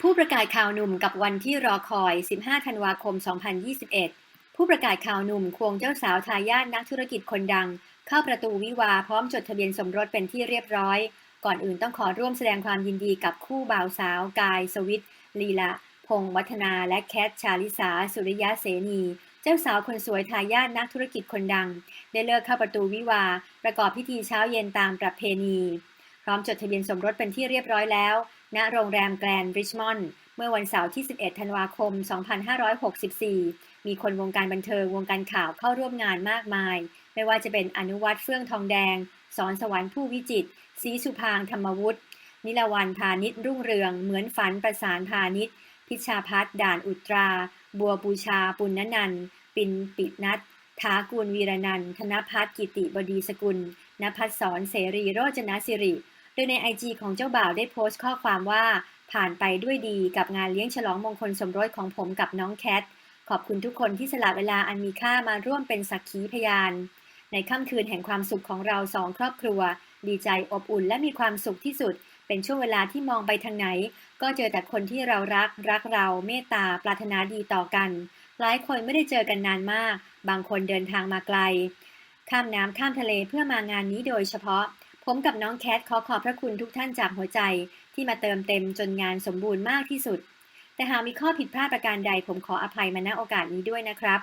ผู้ประกาศข่าวหนุ่มกับวันที่รอคอย 15 ธันวาคม 2021 ผู้ประกาศข่าวหนุ่มควงเจ้าสาวทายาทนักธุรกิจคนดัง เข้าประตูวิวาพร้อมจดทะเบียนสมรสเป็นที่เรียบร้อย ก่อนอื่นต้องขอร่วมแสดงความยินดีกับคู่บ่าวสาว กาย สวิทลีละ พงษ์วัฒนา และแคทชาลิสา สุริยะเสนี เจ้าสาวคนสวยทายาทนักธุรกิจคนดัง ได้เลิกเข้าประตูวิวาประกอบพิธีเช้าเย็นตามประเพณี พร้อมจดทะเบียนสมรสเป็นที่เรียบร้อยแล้ว ณ โรงแรมแกรนด์ริชมอนด์เมื่อวันเสาร์ที่ 11 ธันวาคม 2564 มีคนวงการบันเทิงวงการข่าวเข้าร่วมงานมากมาย ไม่ว่าจะเป็นอนุวัตรเฟื่องทองแดง สอนสวรรค์ผู้วิจิตรศรีสุพางธรรมวุฒิ นิลวันพาณิชรุ่งเรือง เหมือนฝันประสานพาณิชพิชาพัฒน์ด่านอุตรา บัวบูชา ปุณณนันปินปิดนัทถากูลวีรนันธนพัฒน์กิติบดีสกุลนภัสสรเสรีโรจนสิริ โดยในไอจีของเจ้าบ่าวได้โพสต์ข้อความว่า ผ่านไปด้วยดีกับงานเลี้ยงฉลองมงคลสมรสของผมกับน้องแคท ขอบคุณทุกคนที่สละเวลาอันมีค่ามาร่วมเป็นสักขีพยาน ในค่ำคืนแห่งความสุขของเราสองครอบครัว ดีใจอบอุ่นและมีความสุขที่สุด เป็นช่วงเวลาที่มองไปทางไหน ก็เจอแต่คนที่เรารัก รักเราเมตตาปรารถนาดีต่อกัน หลายคนไม่ได้เจอกันนานมาก บางคนเดินทางมาไกล ข้ามน้ำข้ามทะเลเพื่อมางานนี้โดยเฉพาะ ผมกับน้องแคทขอขอบพระคุณทุกท่านจากหัวใจที่มาเติมเต็มจนงานสมบูรณ์มากที่สุด แต่หากมีข้อผิดพลาดประการใดผมขออภัยมาณโอกาสนี้ด้วยนะครับ